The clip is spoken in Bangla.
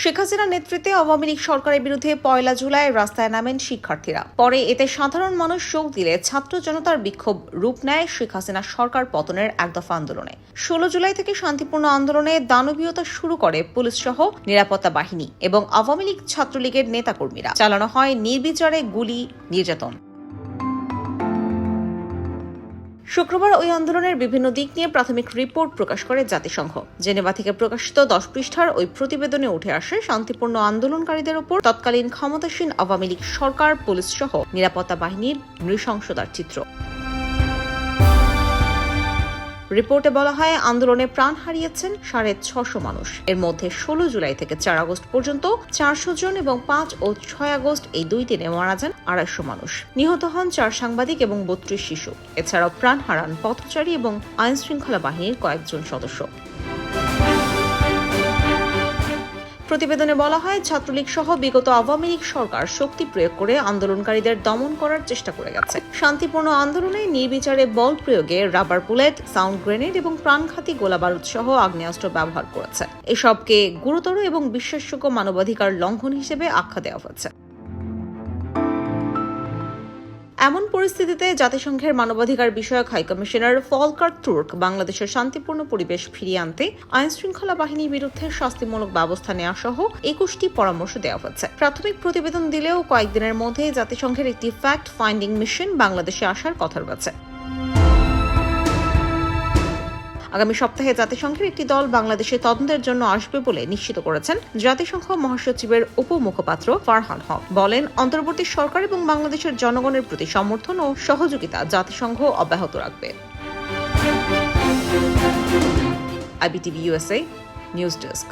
শেখ হাসিনার নেতৃত্বে আওয়ামী লীগ সরকারের বিরুদ্ধে পয়লা জুলাই রাস্তায় নামেন শিক্ষার্থীরা। পরে এতে সাধারণ মানুষ যোগ দিলে ছাত্র জনতার বিক্ষোভ রূপ নেয় শেখ হাসিনা সরকার পতনের একদফা আন্দোলনে। ষোলো জুলাই থেকে শান্তিপূর্ণ আন্দোলনে দানবীয়তা শুরু করে পুলিশ সহ নিরাপত্তা বাহিনী এবং আওয়ামী লীগ ছাত্রলীগের নেতাকর্মীরা। চালানো হয় নির্বিচারে গুলি, নির্যাতন। শুক্রবার ওই আন্দোলনের বিভিন্ন দিক নিয়ে প্রাথমিক রিপোর্ট প্রকাশ করে জাতিসংঘ। জেনেভা থেকে প্রকাশিত দশ পৃষ্ঠার ওই প্রতিবেদনে উঠে আসে শান্তিপূর্ণ আন্দোলনকারীদের ওপর তৎকালীন ক্ষমতাসীন আওয়ামী লীগ সরকার, পুলিশ সহ নিরাপত্তা বাহিনীর নৃশংসতার চিত্র। রিপোর্টে বলা হয়, আন্দোলনে প্রাণ হারিয়েছেন সাড়ে ছশো মানুষ। এর মধ্যে ষোলো জুলাই থেকে চার আগস্ট পর্যন্ত চারশো জন এবং পাঁচ ও ছয় আগস্ট এই দুই দিনে মারা যান আড়াইশো মানুষ। নিহত হন চার সাংবাদিক এবং বত্রিশ শিশু। এছাড়াও প্রাণ হারান পথচারী এবং আইন শৃঙ্খলা বাহিনীর কয়েকজন সদস্য। প্রতিবেদনে বলা হয়, ছাত্রলীগ সহ বিগত আওয়ামী লীগ সরকার শক্তি প্রয়োগ করে আন্দোলনকারীদের দমন করার চেষ্টা করে গেছে। শান্তিপূর্ণ আন্দোলনে নির্বিচারে বল প্রয়োগে রাবার বুলেট, সাউন্ড গ্রেনেড এবং প্রাণঘাতী গোলাবারুদ সহ আগ্নেয়াস্ত্র ব্যবহার করেছে। এসবকে গুরুতর এবং বিশ্বাসযোগ্য মানবাধিকার লঙ্ঘন হিসেবে আখ্যা দেওয়া হয়েছে। এমন পরিস্থিতিতে জাতিসংঘের মানবাধিকার বিষয়ক হাইকমিশনার ফলকার তুর্ক বাংলাদেশের শান্তিপূর্ণ পরিবেশ ফিরিয়ে আনতে আইন শৃঙ্খলা বাহিনীর বিরুদ্ধে শাস্তিমূলক ব্যবস্থা নেওয়া সহ একুশটি পরামর্শ দেওয়া হচ্ছে। প্রাথমিক প্রতিবেদন দিলেও কয়েকদিনের মধ্যে জাতিসংঘের একটি ফ্যাক্ট ফাইন্ডিং মিশন বাংলাদেশে আসার কথা রয়েছে। আগামী সপ্তাহে জাতিসংঘের একটি দল বাংলাদেশে তদন্তের জন্য আসবে বলে নিশ্চিত করেছেন জাতিসংঘ মহাসচিবের উপমুখপাত্র ফারহান হক। বলেন, অন্তর্বর্তী সরকার এবং বাংলাদেশের জনগণের প্রতি সমর্থন ও সহযোগিতা জাতিসংঘ অব্যাহত রাখবে। IBTV USA news desk.